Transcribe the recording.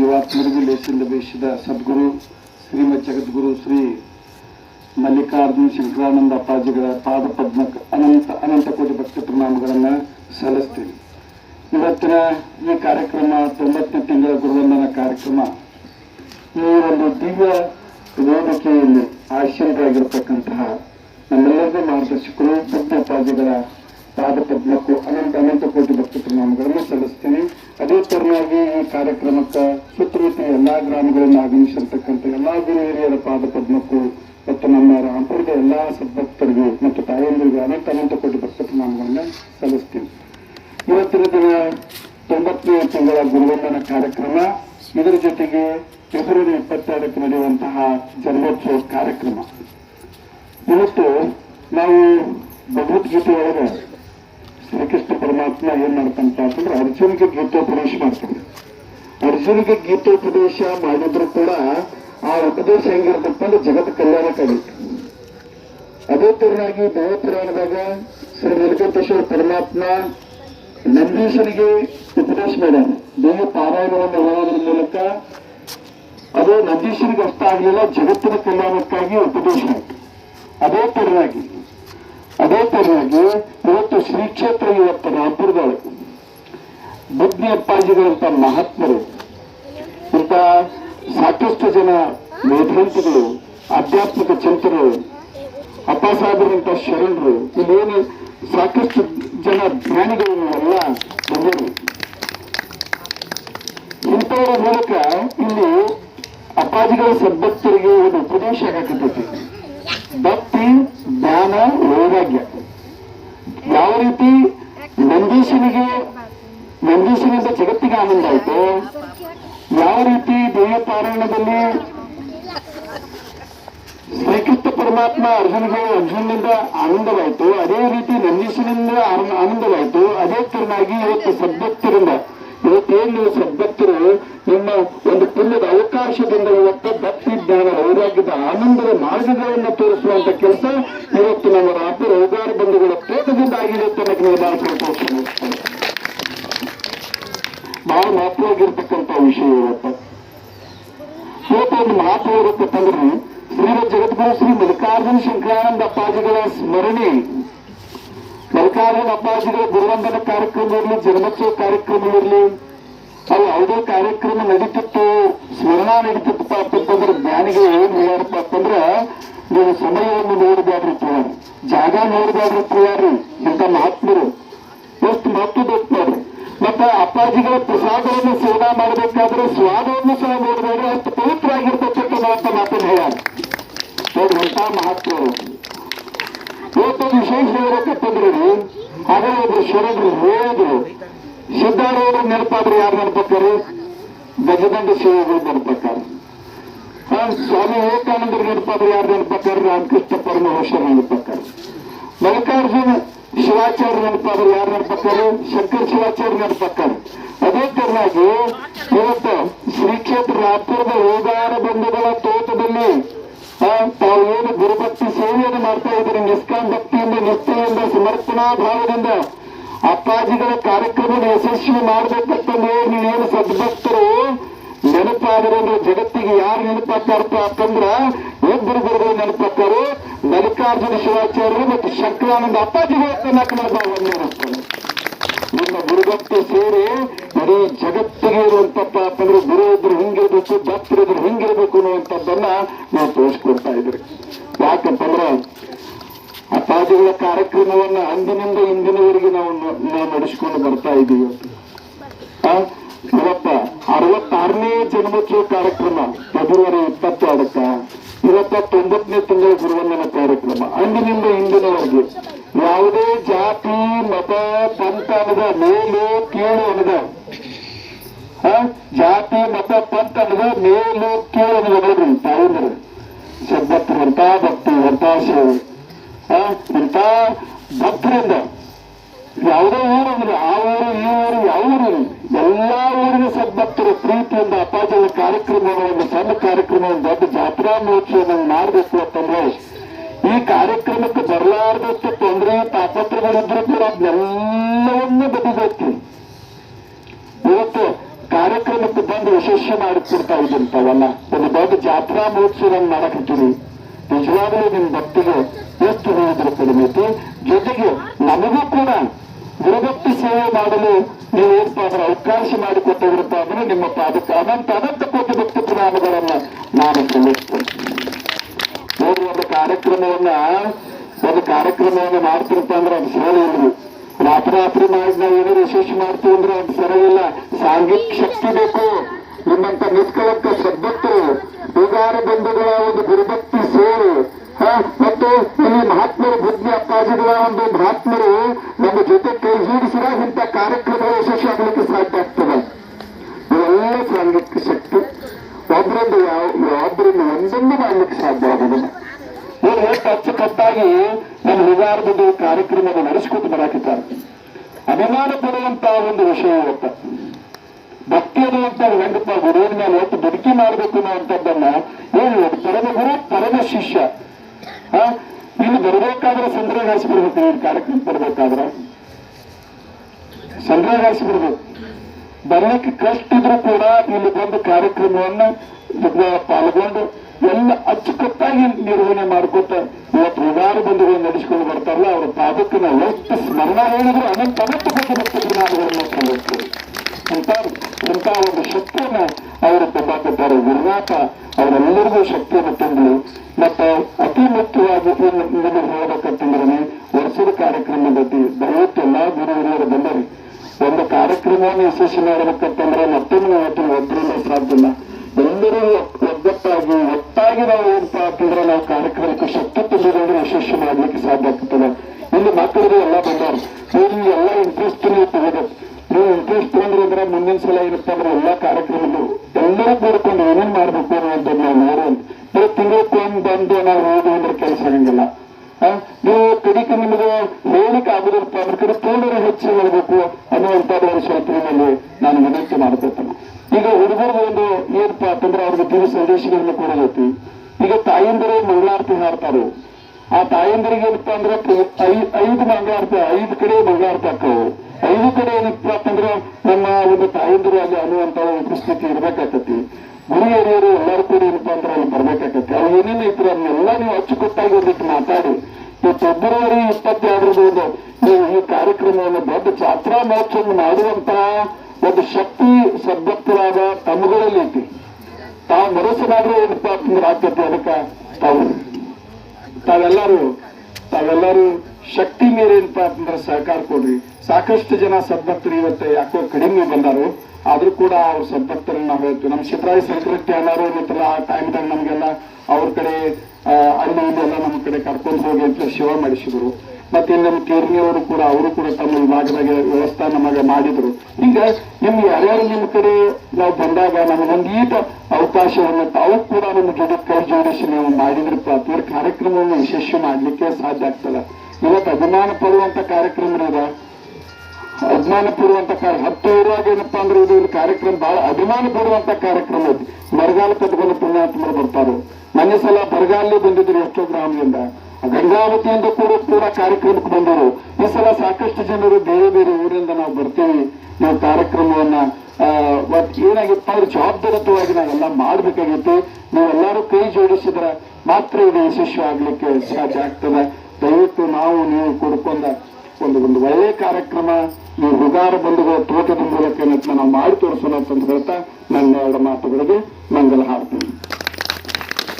ಜೀವಾತ್ಮರಿಗೆ ಲೇಸಿಂದ ಬೇಯಿಸಿದ ಸದ್ಗುರು ಶ್ರೀಮದ್ ಜಗದ್ಗುರು ಶ್ರೀ ಮಲ್ಲಿಕಾರ್ಜುನ ಶಂಕರಾನಂದ ಅಪ್ಪಾಜಿಗಳ ಪಾದ ಪದ್ಮಕ್ಕೆ ಅನಂತ ಅನಂತ ಕೋಟಿ ಭಕ್ತ ಪ್ರಣಾಮಗಳನ್ನು ಸಲ್ಲಿಸ್ತೀನಿ. ಇವತ್ತಿನ ಈ ಕಾರ್ಯಕ್ರಮ ತೊಂಬತ್ತನೇ ತಿಂಗಳ ಗುರುವಂದನ ಕಾರ್ಯಕ್ರಮ. ಈ ಒಂದು ದಿವ್ಯ ವೇದಿಕೆಯಲ್ಲಿ ಆಶೀರ್ವರಾಗಿರ್ತಕ್ಕಂತಹ ನಮ್ಮೆಲ್ಲರಿಗೂ ಮಾರ್ಗದರ್ಶಕರು ಬುದ್ಧ ಅಪ್ಪಾಜಿಗಳ ಪಾದ ಪದ್ಮಕ್ಕೂ ಅನಂತ ಅನಂತ ಕೋಟಿ ಭಕ್ತ ಪ್ರಣಾಮಗಳನ್ನು ಸಲ್ಲಿಸ್ತೀನಿ. ಅದೇ ತರನಾಗಿ ಈ ಕಾರ್ಯಕ್ರಮಕ್ಕೆ ಸುತ್ತಮುತ್ತ ಎಲ್ಲಾ ಗ್ರಾಮಗಳನ್ನು ಆಗಮಿಸಿರ್ತಕ್ಕಂಥ ಎಲ್ಲಾ ಗುರು ಹಿರಿಯರ ಪಾದ ಪದ್ಮಕ್ಕೂ ಮತ್ತು ನಮ್ಮ ರಾಮಪುರದ ಎಲ್ಲಾ ಸದ್ಭಕ್ತರಿಗೂ ಮತ್ತು ತಾಯಂದಿರಿಗೂ ಅನಂತ ಅನಂತ ಕೋಟಿ ಭಕ್ತ ಪ್ರಣಾಮಗಳನ್ನ ಸಲ್ಲಿಸ್ತೀನಿ. ಇವತ್ತಿನ ದಿನ ತೊಂಬತ್ತನೇ ತಿಂಗಳ ಗುರುವಂದನ ಕಾರ್ಯಕ್ರಮ. ಇದರ ಜೊತೆಗೆ ಫೆಬ್ರವರಿ ಇಪ್ಪತ್ತೆರಡಕ್ಕೆ ನಡೆಯುವಂತಹ ಜನ್ಮೋತ್ಸವ ಕಾರ್ಯಕ್ರಮ. ಇವತ್ತು ನಾವು ಭಗವದ್ಗೀತೆ ಶ್ರೀಕೃಷ್ಣ ಪರಮಾತ್ಮ ಏನ್ ಮಾಡ್ತಂತ ಅಂತಂದ್ರೆ ಅರ್ಜುನಿಗೆ ಗೀತೋಪದೇಶ ಮಾಡ್ತಾನೆ. ಅರ್ಜುನಿಗೆ ಗೀತೋಪದೇಶ ಮಾಡಿದ್ರು ಕೂಡ ಆ ಉಪದೇಶ ಹೆಂಗಿರ್ತಪ್ಪ ಅಂದ್ರೆ ಜಗತ್ ಕಲ್ಯಾಣಕ್ಕಾಗಿತ್ತು ಅದೇ ತರನಾಗಿ ದೇವಪುರಾಣದಾಗ ಶ್ರೀ ವೆಂಕಟೇಶ್ವರ ಪರಮಾತ್ಮ ನಂದೀಶನಿಗೆ ಉಪದೇಶ ಮಾಡ್ಯಾನೆ. ದೇವ ಪಾರಾಯಣವನ್ನು ಹೇಳೋದ್ರ ಮೂಲಕ ಅದು ನಂದೀಶನಿಗೆ ಅಷ್ಟ ಆಗಲಿಲ್ಲ, ಜಗತ್ತಿನ ಕಲ್ಯಾಣಕ್ಕಾಗಿ ಉಪದೇಶ ಆಯ್ತು ಅದೇ ತರನಾಗಿ, ಅದೇ ಇವತ್ತು ಶ್ರೀ ಕ್ಷೇತ್ರ ಇವತ್ತು ರಾಯಪುರದೊಳಗೆ ಬುದ್ಧಿ ಅಪ್ಪಾಜಿಗಳಂತ ಮಹಾತ್ಮರು, ಇಂಥ ಸಾಕಷ್ಟು ಜನ ಮೇಧಾಂತಿಗಳು ಆಧ್ಯಾತ್ಮಿಕ ಚಂತರು ಅಪ್ಪಾಸಾಹೇಬರಂತ ಶರಣರು ಇಲ್ಲೇನು ಸಾಕಷ್ಟು ಜನ ಜ್ಞಾನಿಗಳನ್ನು ಎಲ್ಲ ಬಂದರು ಇಂಥವರ ಮೂಲಕ ಇಲ್ಲಿ ಅಪ್ಪಾಜಿಗಳ ಸದ್ಭಕ್ತರಿಗೆ ಒಂದು ಉಪದೇಶ ಆಗಕತ್ತೈತಿ ಭಕ್ತಿ, ಜ್ಞಾನ, ವೈರಾಗ್ಯ. ಯಾವ ರೀತಿ ನಂದೀಶನಿಗೆ ನಂದೀಶನಿಂದ ಜಗತ್ತಿಗೆ ಆನಂದ ಆಯ್ತು? ಯಾವ ರೀತಿ ದೇವ ಪಾರಾಯಣದಲ್ಲಿ ಶ್ರೀಕೃಷ್ಣ ಪರಮಾತ್ಮ ಅರ್ಜುನಿಗೆ ಅರ್ಜುನಿಂದ ಆನಂದವಾಯಿತು, ಅದೇ ರೀತಿ ನಂದೀಶನಿಂದ ಆನ- ಆನಂದವಾಯಿತು, ಅದೇ ತರನಾಗಿ ಇವತ್ತು ಸದ್ಭಕ್ತರಿಂದ, ಇವತ್ತೇನು ನೀವು ಸದ್ಭಕ್ತರು, ನಿಮ್ಮ ಒಂದು ಪುಣ್ಯದ ಅವಕಾಶದಿಂದ ಇವತ್ತು ಭಕ್ತಿ, ಜ್ಞಾನ, ವೈರಾಗ್ಯದ ಆನಂದದ ಮಾರ್ಗಗಳನ್ನು ತೋರಿಸುವಂತ ಕೆಲಸ ಒಂದು ಮಹತ್ವ ಇರುತ್ತಂದ್ರೆ ಶ್ರೀ ಜಗದ್ಗುರು ಶ್ರೀ ಮಲ್ಲಿಕಾರ್ಜುನ ಶಂಕರಾನಂದ ಅಪ್ಪಾಜಿಗಳ ಸ್ಮರಣೆ. ಮಲ್ಲಿಕಾರ್ಜುನ ಅಪ್ಪಾಜಿಗಳ ಗುರುವಂದನ ಕಾರ್ಯಕ್ರಮ ಇರಲಿ, ಜನ್ಮೋತ್ಸವ ಕಾರ್ಯಕ್ರಮ ಇರಲಿ, ಅವು ಯಾವುದೇ ಕಾರ್ಯಕ್ರಮ ನಡೀತಿತ್ತು, ಸ್ಮರಣ ನಡೀತಿತ್ತಪ್ಪ ಅಂತಂದ್ರೆ ಜ್ಞಾನಿಗೆ ಏನ್ ಹೇಳಪ್ಪ ಅಂತಂದ್ರ, ನೀವು ಸಮಯವನ್ನು ನೋಡಬಾರ್ದು ತೋರಿ ಜಾಗ ನೋಡಬಾರ್ದು ತೋರಿ ಇಂಥ ಮಹಾತ್ಮರು. ಎಷ್ಟು ಮಹತ್ವ ನೋಡ್ರಿ. ಮತ್ತೆ ಅಪ್ಪಾಜಿಗಳ ಪ್ರಸಾದವನ್ನು ಸೇವಾ ಮಾಡಬೇಕಾದ್ರೆ ಸ್ವಾದವನ್ನು ಸಹ ನೋಡಬೇಡ್ರಿ ಅಷ್ಟು ಪವಿತ್ರ ಆಗಿರ್ತಕ್ಕಂಥ ಅಂತ ಮಾತನ್ನು ಹೇಳ್ಯಾರ ನೋಡ್ರಿ ಎಂತ ಮಹತ್ವ. ಇವತ್ತೊಂದು ವಿಶೇಷ ಹೇಳ್ಬೇಕಂತಂದ್ರೆ ಹಾಗೆ ಒಬ್ರು ಶರಣರು ಹೇಳಿದ್ರು. ಸಿದ್ಧಾರೂಢರು ನೆನಪಾದ್ರೆ ಯಾರು ನೆನಪಕ್ಕಾರೆ ಗಜದಂಡ ಸೇವೆಗಳು ನೆನಪಕ್ಕಾರೆ ಆ, ಸ್ವಾಮಿ ವಿವೇಕಾನಂದರು ನೆನಪಾದ್ರೆ ಯಾರು ನೆನಪಕ್ಕಾರೆ ರಾಮಕೃಷ್ಣ ಪರಮಹಂಸರು ನೆನಪಕ್ಕಾರೆ ಮಲ್ಲಿಕಾರ್ಜುನ ಶಿವಾಚಾರ್ಯ ನೆನಪಾದ್ರೆ ಯಾರು ಪಕ್ಕರು ಶಂಕರ್ ಶಿವಾಚಾರ್ಯ ನೆನಪಕ್ಕಾರೆ ಅದೇ ತರನಾಗಿ ಇವತ್ತು ಶ್ರೀ ಕ್ಷೇತ್ರ ರಾಪುರದ ಬಂಧುಗಳ ತೋಟದಲ್ಲಿ ತಾವು ಏನು ಗುರುಭಕ್ತಿ ಸೇವೆಯನ್ನು ಮಾಡ್ತಾ ಇದ್ದಾರೆ ನಿಷ್ಕಾಂ ಭಕ್ತಿಯಿಂದ, ನಿಷ್ಠೆಯಿಂದ, ಸಮರ್ಪಣಾ ಭಾವದಿಂದ ಅಪ್ಪಾಜಿಗಳ ಕಾರ್ಯಕ್ರಮ ಯಶಸ್ವಿ ಮಾಡಬೇಕಂತಂದ್ರೆ ನೀವೇನು ಸದ್ಭಕ್ತರು, ನೆನಪಾದ್ರೆ ಜಗತ್ತಿಗೆ ಯಾರು ನೆನಪಾಗ್ತಾರಪ್ಪ ಅಂತಂದ್ರ ಇಬ್ಬರು ಗುರುಗಳು ನೆನಪಾಗ್ತಾರೆ ಮಲ್ಲಿಕಾರ್ಜುನ ಶಿವಾಚಾರ್ಯರು ಮತ್ತು ಶಂಕರಾನಂದ ಅಪ್ಪಾಜಿಗಳ ನೆನಪಾಗ್ತಾರೆ ನಿಮ್ಮ ಗುರುಭಕ್ತಿ ಸೇರಿ ಇಡೀ ಜಗತ್ತಿಗೆ ಇರುವಂತಪ್ಪ ಅಂತಂದ್ರೆ ಗುರು ಇದ್ರು ಹಿಂಗಿರ್ಬೇಕು ಭಕ್ತರಿದ್ರು ಹಿಂಗಿರ್ಬೇಕು ಅನ್ನುವಂಥದ್ದನ್ನ ನಾವು ತೋರಿಸ್ಕೊಡ್ತಾ ಇದ್ರಿ ಯಾಕಂತಂದ್ರೆ ಅಪ್ಪಾಜಿಗಳ ಕಾರ್ಯಕ್ರಮವನ್ನ ಅಂದಿನಿಂದ ಇಂದಿನವರೆಗೆ ನಾವು ನಾವು ನಡೆಸ್ಕೊಂಡು ಬರ್ತಾ ಇದ್ದೀವಿ ಇವತ್ತ ಅರವತ್ತಾರನೇ ಜನ್ಮೋತ್ಸವ ಕಾರ್ಯಕ್ರಮ, ಫೆಬ್ರವರಿ ಇಪ್ಪತ್ತೆರಡಕ್ಕ. ಇವತ್ತ ತೊಂಬತ್ತನೇ ತಿಂಗಳ ಗುರುವಂದನ ಕಾರ್ಯಕ್ರಮ. ಅಂದಿನಿಂದ ಇಂದಿನವರೆಗೆ ಯಾವುದೇ ಜಾತಿ, ಮತ, ಪಂಥ ಅನ್ನದ ಮೇಲು, ಕೀಳು ಅನ್ನದ ಜಾತಿ, ಮತ, ಪಂಥ ಅನ್ನದ ಮೇಲು, ಕೀಳು ಅನ್ನದ ನೋಡ್ರಿ ತಾಯಂದ್ರೆ. ಎಂತ ಭಕ್ತಿ ಅಂತ ಸೇವೆ. ಅಂತ ಭಕ್ತರಿಂದ ಯಾವುದೇ ಊರು ಅಂದ್ರೆ ಆ ಊರು, ಈ ಊರು, ಯಾವ ಊರು ಎಲ್ಲಾ ಊರಿನ ಸದ್ಭಕ್ತರು ಪ್ರೀತಿಯಿಂದ ಅಪ್ಪಾಜಿಯ ಕಾರ್ಯಕ್ರಮಗಳನ್ನು, ಸಣ್ಣ ಕಾರ್ಯಕ್ರಮ ಒಂದು ದೊಡ್ಡ ಜಾತ್ರಾ ಮಹೋತ್ಸವ ಮಾಡಬೇಕು ಅಂತಂದ್ರೆ, ಈ ಕಾರ್ಯಕ್ರಮಕ್ಕೆ ಬರಲಾರದಷ್ಟು ತೊಂದರೆ ತಾಪತ್ರಗಳಿದ್ರು ಕೂಡ ಅದನ್ನೆಲ್ಲವನ್ನೂ ಬದಿಬೇಕು ಇವತ್ತು ಕಾರ್ಯಕ್ರಮ ಕಾರ್ಯಕ್ರಮಕ್ಕೆ ಬಂದು ಯಶಸ್ವಿ ಮಾಡಿಕೊಡ್ತಾ ಇದ್ದಂತವಲ್ಲ ಒಂದು ದೊಡ್ಡ ಜಾತ್ರಾ ಮಹೋತ್ಸವ ಮಾಡಕತ್ತೀರಿ ನಿಜವಾಗಲೂ ನಿಮ್ಮ ಭಕ್ತಿಗೆ ಎಷ್ಟು ಹೇಳಿದ್ರು ಕಡಿಮೆ ಜೊತೆಗೆ ನಮಗೂ ಕೂಡ ಗುರುಭಕ್ತಿ ಸೇವೆ ಮಾಡಲು ನೀವು ಏನಪ್ಪಾ ಅಂದ್ರೆ ಅವಕಾಶ ಮಾಡಿಕೊಟ್ಟಿದ್ರಪ್ಪ ಅಂದ್ರೆ ನಿಮ್ಮ ಪಾದಕ್ಕೆ ಅನಂತ ಅನಂತ ಕೋಟಿ ಭಕ್ತಿ ಪ್ರಣಾಮಗಳನ್ನ ನಾನು ಸಲ್ಲಿಸ್ತೇನೆ. ಒಂದು ಕಾರ್ಯಕ್ರಮವನ್ನ ಒಂದು ಕಾರ್ಯಕ್ರಮವನ್ನ ಮಾಡ್ತಿರಪ್ಪ ಅಂದ್ರೆ ಅದು ಸರಳ ಇಲ್ರಿ ರಾತ್ರಾತ್ರಿ ಮಾಡಿ ನಾವು ಏನಾದ್ರು ಯಶಸ್ವಿ ಮಾಡ್ತೀವಿ ಅಂದ್ರೆ ಅದು ಸರಳ ಸಾಂಘಿಕ ಶಕ್ತಿ ಬೇಕು. ನಿಮ್ಮಂತ ನಿಷ್ಕಳಂಕ ಸದ್ಭಕ್ತರು ಉಗಾರ ಬಂಧುಗಳ ಒಂದು ಗುರುಭಕ್ತಿ ಸೇರಿ ಮತ್ತು ಇಲ್ಲಿ ಮಹಾತ್ಮರು ಬುದ್ಧಿ ಅಪ್ಪಾಜಿಗಳ ಒಂದು ಮಹಾತ್ಮರು ನಮ್ಮ ಜೊತೆ ಕೈ ಜೋಡಿಸಿದಾಗ ಇಂಥ ಕಾರ್ಯಕ್ರಮಗಳು ಯಶಸ್ವಿ ಆಗಲಿಕ್ಕೆ ಸಾಧ್ಯ ಆಗ್ತದೆ. ಇವೆಲ್ಲ ಸಾಂಘಿಕ ಶಕ್ತಿ. ಒಬ್ಬರಿಂದ ಯಾವ ಒಬ್ಬರಿಂದ ಒಂದೊಂದು ಮಾಡ್ಲಿಕ್ಕೆ ಸಾಧ್ಯ ಆಗೋದಿಲ್ಲ ಇವ್ರು ಎಷ್ಟು ಅಚ್ಚುಕಟ್ಟಾಗಿ ನಮ್ಮ ಬಂದು ಕಾರ್ಯಕ್ರಮವನ್ನು ನಡೆಸ್ಕೊತ ಬರಾಕಿದ್ದಾರೆ. ಅಭಿಮಾನ ಪಡುವಂತ ಒಂದು ವಿಷಯ ಇವತ್ತ. ಭಕ್ತಿ ಅನ್ನುವಂತ ಹೆಂಗಪ್ಪ ಗುರುವಿನ ಮೇಲೆ ಒಟ್ಟು ಬದುಕಿ ಮಾಡಬೇಕು ಅನ್ನುವಂಥದ್ದನ್ನ ಏನು ಪರದ ಗುರು, ಪರಮ ಶಿಷ್ಯ. ಇಲ್ಲಿ ಬರ್ಬೇಕಾದ್ರೆ ಸಂದ್ರಗಾಸಿ ಬಿಡ್ಬೇಕು ಈ ಕಾರ್ಯಕ್ರಮ ಬರ್ಬೇಕಾದ್ರೆ. ಸಂದ್ರಗಾಸಿ ಬಿಡ್ಬೇಕು. ಬರ್ಲಿಕ್ಕೆ ಕಷ್ಟ ಇದ್ರು ಕೂಡ ಇಲ್ಲಿ ಬಂದು ಕಾರ್ಯಕ್ರಮವನ್ನು ಪಾಲ್ಗೊಂಡು ಎಲ್ಲ ಅಚ್ಚುಕಟ್ಟಾಗಿ ನಿರ್ವಹಣೆ ಮಾಡ್ಕೊತ ಇವತ್ತು ಉದಾರ ಬಂಧುಗಳು ನಡೆಸಿಕೊಂಡು ಬರ್ತಾರಲ್ಲ, ಅವರ ಪಾದಕ್ಕೆ ನಾವು ಎಷ್ಟು ಸ್ಮರಣ ಹೇಳಿದ್ರು ಅನಂತ ಅನಂತ ಕೊಟ್ಟು ಬರ್ತಿದ್ರು ನಾವು ಇಂಥ ಇಂಥ ಒಂದು ಶಕ್ತಿಯನ್ನು ಅವರು ತುಂಬಾಕಿದ್ದಾರೆ ಗುರುನಾಥ ಅವರೆಲ್ಲರಿಗೂ ಶಕ್ತಿಯನ್ನು ತುಂಬಲಿ ಮತ್ತೆ ಅತಿ ಮುಖ್ಯವಾಗಿ ನಿಮಗೆ ಹೇಳ್ಬೇಕಂತಂದ್ರೆ ವರ್ಷದ ಕಾರ್ಯಕ್ರಮದಲ್ಲಿ ದಯವಿಟ್ಟು ಎಲ್ಲಾ ಗುರು ಹಿರಿಯರು ಬಂದರಿ, ಒಂದು ಕಾರ್ಯಕ್ರಮವನ್ನು ಯಶಸ್ವಿ ಮಾಡಬೇಕಂತಂದ್ರೆ ಮತ್ತೊಮ್ಮೆ ಇವತ್ತು ಒಬ್ಬರಿಂದ ಸಾಧ್ಯ ಇಲ್ಲ ಎಲ್ಲರೂ ಒಗ್ಗಟ್ಟಾಗಿ, ಒಟ್ಟಾಗಿ ನಾವು ಏನಪ್ಪ ಅಂತಂದ್ರೆ ನಾವು ಕಾರ್ಯಕ್ರಮಕ್ಕೆ ಶಕ್ತಿ ತುಂಬಿದ್ರೆ ವಿಶೇಷ ಮಾಡ್ಲಿಕ್ಕೆ ಸಾಧ್ಯ ಆಗ್ತದೆ. ಇಲ್ಲಿ ಮಕ್ಕಳಿಗೆ ಎಲ್ಲ ಬಂದವರು ಇಲ್ಲಿ ಎಲ್ಲ ಇಂಟ್ರೆಸ್ಟ್ ನೀವು ನೀವು ಇಂಟ್ರೆಸ್ಟ್ ಅಂದ್ರೆ ಮುಂದಿನ ಸಲ ಏನಪ್ಪಾ ಅಂದ್ರೆ ಎಲ್ಲಾ ಕಾರ್ಯಕ್ರಮಗಳು ಎಲ್ಲರೂ ಕೂಡ್ಕೊಂಡು ಏನೇನ್ ಮಾಡ್ಬೇಕು ಅನ್ನೋದನ್ನ ನಾವು ನೋಡುವಂತ ಬರೀ ತಿಂಗಳಕ್ಕೊಂದು ಬಂದು ನಾವು ಹೋಗಿ ಅಂದ್ರೆ ಕೆಲಸ ಆಗಂಗಿಲ್ಲ. ನೀವು ಕಡಿಕೆ ನಿಮಗೆ ಹೇಳಿಕೆ ಆಗುದಿಲ್ಲಪ್ಪ ಅಂದ್ರೆ ಕಡೆ ಹೆಚ್ಚು ಹೇಳಬೇಕು ಅನ್ನುವಂಥದ್ದು ಒಂದು ಸ್ವಲ್ಪ ನಿಮ್ಮಲ್ಲಿ ನಾನು ವಿನಂತಿ ಮಾಡ್ಕೊತೇನೆ ಈಗ ಹುಡುಗರಿಗೆ ಒಂದು ಏನಪ್ಪ ಅಂತಂದ್ರೆ ಅವ್ರಿಗೆ ದಿನ ಸಂದೇಶಗಳನ್ನು ಕೊಡಬೇಕು. ಈಗ ತಾಯಂದಿರು ಮಂಗಳಾರತಿ ಹಾಡ್ತಾರೆ. ಆ ತಾಯಂದಿರಿಗೆ ಏನಪ್ಪಾ ಅಂದ್ರೆ ಐದು ಮಂಗಳಾರತಿ, ಐದು ಕಡೆ ಮಂಗಳಾರತಿ ಹಾಕವು. ಐದು ಕಡೆ ಏನಪ್ಪಾ ಅಂತಂದ್ರೆ ನಮ್ಮ ಒಂದು ತಾಯಂದಿರು ಅಲ್ಲಿ ಅನ್ನುವಂತ ಪರಿಸ್ಥಿತಿ ಇರ್ಬೇಕಾಗ್ತತಿ. ಗುರಿ ಹಿರಿಯರು ಎಲ್ಲರೂ ಕೂಡ ಏನಪ್ಪಾ ಅಂದ್ರೆ ಅಲ್ಲಿ ಬರ್ಬೇಕಾಗತ್ತೆ. ಅವ್ರು ಏನೇನು ಇತ್ತು ಅದನ್ನೆಲ್ಲ ನೀವು ಅಚ್ಚುಕಟ್ಟಾಗಿ ಒಂದಿಟ್ಟು ಮಾತಾಡಿ. ಈ ಫೆಬ್ರವರಿ ಇಪ್ಪತ್ತೆರಡರದು ಒಂದು ನೀವು ಈ ಕಾರ್ಯಕ್ರಮವನ್ನು ದೊಡ್ಡ ಜಾತ್ರಾ ಮಹೋತ್ಸವ ಮಾಡುವಂತ ಒಂದು ಶಕ್ತಿ ಸದ್ಭಕ್ತರಾದ ತಮ್ಮಗಳಲ್ಲಿ ಐತಿ. ತಾವು ಮನಸ್ಸಿನಾದ್ರೂ ಏನಪ್ಪಾ ಅಂತಂದ್ರೆ ಅದಕ್ಕ ತಾವು. ತಾವೆಲ್ಲರೂ ತಾವೆಲ್ಲರೂ ಶಕ್ತಿ ಮೀರಿ ಅಂತ ಅಂತಂದ್ರೆ ಸಹಕಾರ ಕೊಡ್ರಿ. ಸಾಕಷ್ಟು ಜನ ಸದ್ಭಕ್ತರು ಇವತ್ತು ಯಾಕೋ ಕಡಿಮೆ ಬಂದಾರು. ಆದ್ರೂ ಕೂಡ ಅವ್ರ ಸದ್ಭಕ್ತರನ್ನ ನಾವು ಹೇಳ್ತೀವಿ. ನಮ್ಮ ಶಿವರಾಯ ಸಂಕ್ರಾಂತಿ ಅನ್ನೋರು ಆ ಟೈಮ್ದಾಗ ನಮ್ಗೆಲ್ಲ ಅವ್ರ ಕಡೆ ಎಲ್ಲ ನಮ್ಮ ಕಡೆ ಕರ್ಕೊಂಡು ಹೋಗಿ ಅಂತ ಶಿವ ಮಾಡಿಸಿದ್ರು. ಮತ್ತೆ ನಮ್ಮ ಕೇರ್ನಿಯವರು ಕೂಡ ಅವರು ಕೂಡ ತಮ್ಮ ವಿಭಾಗದಾಗ ವ್ಯವಸ್ಥೆ ನಮಗೆ ಮಾಡಿದ್ರು. ಹಿಂಗ ನಿಮ್ಗೆ ಯಾರ್ಯಾರು ನಿಮ್ಮ ಕಡೆ ನಾವು ಬಂದಾಗ ನಮಗೊಂದು ಈಟ ಅವಕಾಶವನ್ನು ತಾವು ಕೂಡ ನಮ್ಮ ಜೊತೆ ಕೈ ಜೋಡಿಸಿ ನೀವು ಮಾಡಿದ್ರಪ್ಪ ಅಂತಂದ್ರೆ ಕಾರ್ಯಕ್ರಮವನ್ನು ಯಶಸ್ವಿ ಮಾಡ್ಲಿಕ್ಕೆ ಸಾಧ್ಯ ಆಗ್ತದೆ. ಇವತ್ತು ಅಭಿಮಾನ ಪಡುವಂತ ಕಾರ್ಯಕ್ರಮ ಇದೆ. ಅಭಿಮಾನ ಪಡುವಂತ ಕಾರ್ಯ ಹತ್ತು ಊರಾಗ ಏನಪ್ಪಾ ಅಂದ್ರೆ ಇದು ಒಂದು ಕಾರ್ಯಕ್ರಮ ಬಹಳ ಅಭಿಮಾನ ಪಡುವಂತ ಕಾರ್ಯಕ್ರಮ ಐತಿ ಬರಗಾಲ ಕಟ್ಕೊಂಡು ಪುಣ್ಯಾತ್ಮರು ಬರ್ತಾರೆ. ಮೊನ್ನೆ ಸಲ ಬರಗಾಲಲ್ಲಿ ಬಂದಿದ್ರು ಎಷ್ಟೋ ಗ್ರಾಮದಿಂದ ಗಂಗಾವತಿಯಿಂದ ಕೂಡ ಕೂಡ ಕಾರ್ಯಕ್ರಮಕ್ಕೆ ಬಂದರು ಈ ಸಲ ಸಾಕಷ್ಟು ಜನರು ಬೇರೆ ಬೇರೆ ಊರಿಂದ ನಾವು ಬರ್ತೀವಿ. ನಾವು ಕಾರ್ಯಕ್ರಮವನ್ನ ಆ, ಏನಾಗಿತ್ತ ಅಂದ್ರೆ ಜವಾಬ್ದಾರಿತವಾಗಿ ನಾವೆಲ್ಲ ಮಾಡ್ಬೇಕಾಗಿತ್ತು. ನೀವೆಲ್ಲರೂ ಕೈ ಜೋಡಿಸಿದ್ರ ಮಾತ್ರ ಇದು ಯಶಸ್ವಿ ಆಗ್ಲಿಕ್ಕೆ ಸಾಧ್ಯ ಆಗ್ತದೆ. ದಯವಿಟ್ಟು ನಾವು ನೀವು ಕೊಡ್ಕೊಂಡ ಒಂದು ಒಂದು ಒಳ್ಳೆಯ ಕಾರ್ಯಕ್ರಮ, ಈ ಹುಗಾರ ಬಂಧುಗಳ ತೋಟದ ಮೂಲಕ ನಾವು ಮಾಡಿ ತೋರಿಸೋಣ ಅಂತ ಹೇಳ್ತಾ ನನ್ನ ಎರಡು ಮಾತುಗಳಿಗೆ